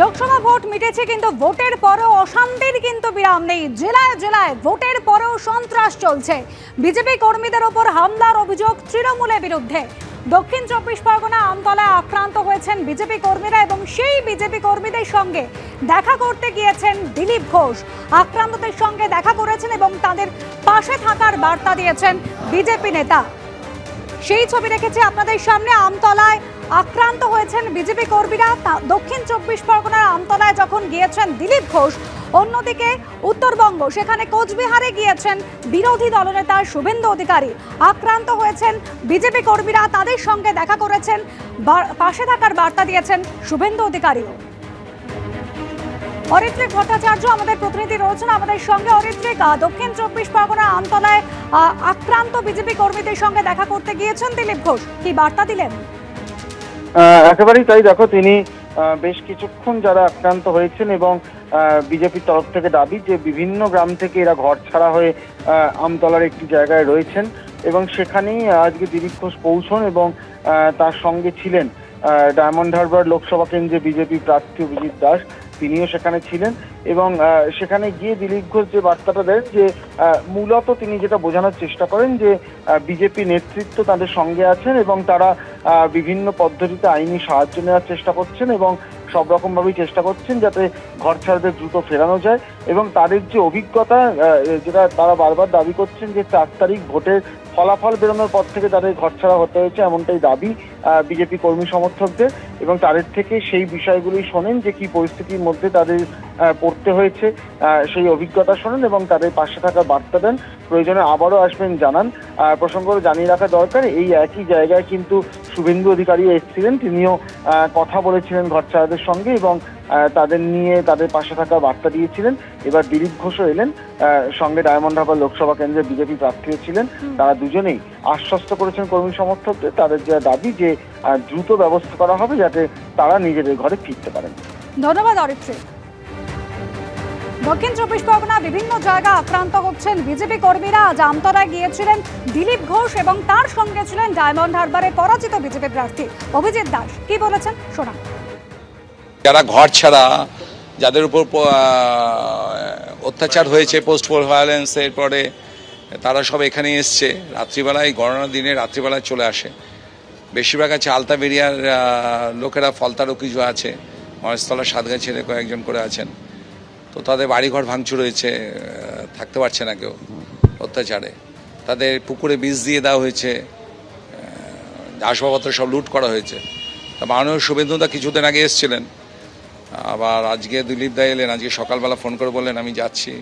Lok Sabha vote মিটেছে কিন্তু ভোটের পরেও অশান্তির কিন্তু বিরাম নেই। জেলায় জেলায় ভোটের পরেও সন্ত্রাস চলছে। বিজেপি কর্মীদের ওপর হামলার অভিযোগ তৃণমূলের বিরুদ্ধে। দক্ষিণ চব্বিশ পরগনা আমতলায় আক্রান্ত হয়েছেন বিজেপি কর্মীরা এবং সেই বিজেপি কর্মীদের সঙ্গে দেখা করতে গিয়েছেন দিলীপ ঘোষ। আক্রান্তদের সঙ্গে দেখা করেছেন এবং তাদের পাশে থাকার বার্তা দিয়েছেন বিজেপি নেতা। সেই ছবি রেখেছে আপনাদের সামনে আমতলায় আক্রান্ত হয়েছেন বিজেপি কর্মীরা। দক্ষিণ চব্বিশ পরগনার আমতলায় যখন গিয়েছেন দিলীপ ঘোষ, অন্যদিকে উত্তরবঙ্গ, সেখানে কোচবিহারে গিয়েছেন বিরোধী দলনেতা শুভেন্দু অধিকারী। আক্রান্ত হয়েছেন বিজেপি কর্মীরা, তাদের সঙ্গে দেখা করেছেন পাশে থাকার বার্তা দিয়েছেন শুভেন্দু অধিকারীও। অরিত্রিক ভট্টাচার্য আমাদের প্রতিনিধি রয়েছেন আমাদের সঙ্গে। অরিত্রিক দক্ষিণ চব্বিশ পরগনা আমতলায় আক্রান্ত বিজেপি কর্মীদের সঙ্গে দেখা করতে গিয়েছেন দিলীপ ঘোষ। কি বার্তা দিলেন? একেবারেই তাই। দেখো, তিনি বেশ কিছুক্ষণ যারা আক্রান্ত হয়েছেন এবং বিজেপির তরফ থেকে দাবি যে বিভিন্ন গ্রাম থেকে এরা ঘর ছাড়া হয়ে আমতলার একটি জায়গায় রয়েছেন এবং সেখানেই আজকে দিলীপ ঘোষ পৌঁছন এবং তার সঙ্গে ছিলেন ডায়মন্ড হারবার লোকসভা কেন্দ্রে বিজেপি প্রার্থী অভিজিৎ দাস। তিনিও সেখানে ছিলেন এবং সেখানে গিয়ে দিলীপ ঘোষ যে বার্তাটা দেন যে মূলত তিনি যেটা বোঝানোর চেষ্টা করেন যে বিজেপি নেতৃত্ব তাদের সঙ্গে আছেন এবং তারা বিভিন্ন পদ্ধতিতে আইনি সাহায্য নেওয়ার চেষ্টা করছেন এবং সব রকমভাবেই চেষ্টা করছেন যাতে ঘর ছাড়াদের দ্রুত ফেরানো যায় এবং তাদের যে অভিজ্ঞতা যেটা তারা বারবার দাবি করছেন যে চার তারিখ ভোটের ফলাফল বেরোনোর পর থেকে তাদের ঘর ছাড়া হতে হয়েছে এমনটাই দাবি। বিজেপি কর্মী সমর্থকদের এবং তাদের থেকে সেই বিষয়গুলি শোনেন যে কি পরিস্থিতির মধ্যে তাদের পড়তে হয়েছে। সেই অভিজ্ঞতা শোনেন এবং তাদের পাশে থাকার বার্তা দেন। প্রয়োজনে আবারও আসবেন জানান। প্রসঙ্গ জানিয়ে রাখা দরকার, এই একই জায়গায় কিন্তু শুভেন্দু অধিকারী এসেছিলেন। তিনিও কথা বলেছিলেন ঘরছাড়াদের সঙ্গে এবং তাদের নিয়ে তাদের পাশে থাকার বার্তা দিয়েছিলেন। এবার দিলীপ ঘোষও এলেন। সঙ্গে ডায়মন্ড হারবার লোকসভা কেন্দ্রে বিজেপি প্রার্থীও ছিলেন। তারা দুজনেই আশ্বস্ত করেছেন কর্মী সমর্থকদের তাদের যা দাবি যে দ্রুত ব্যবস্থা করা হবে যাতে তারা নিজেদের ঘরে ফিরতে পারেন। ধন্যবাদ অরিত্রিক দক্ষিণ চব্বিশ পরগনা বিভিন্ন জায়গা আক্রান্ত হচ্ছেন বিজেপি কর্মীরা। আজ আমতলায় গিয়েছিলেন দিলীপ ঘোষ এবং তার সঙ্গে ছিলেন ডায়মন্ড হারবারে পরাজিত বিজেপি প্রার্থী অভিজিৎ দাস। কি বলেছেন? শোনান। যারা ঘর ছাড়া, যাদের উপর অত্যাচার হয়েছে পোস্ট পোল ভায়োলেন্সের পরে, তারা সব এখানে এসছে। রাত্রিবেলায় গণনা দিনে রাত্রিবেলায় চলে আসে। বেশিরভাগ আছে আলতাবেরিয়ার লোকেরা ফলতারও কিছু আছে। মহেশতলা সাতগাছিরে কয়েকজন করে আছেন। তো তাদের বাড়িঘর ভাঙচুর হয়েছে থাকতে পারছে না কেউ অত্যাচারে। তাদের পুকুরে বীজ দিয়ে দেওয়া হয়েছে আসবাবপত্র সব লুট করা হয়েছে। তা মাননীয় শুভেন্দুদা কিছুদিন আগে এসেছিলেন। আবার আজকে দিলীপ দা এলেন আজকে সকালবেলা ফোন করে বললেন আমি যাচ্ছি।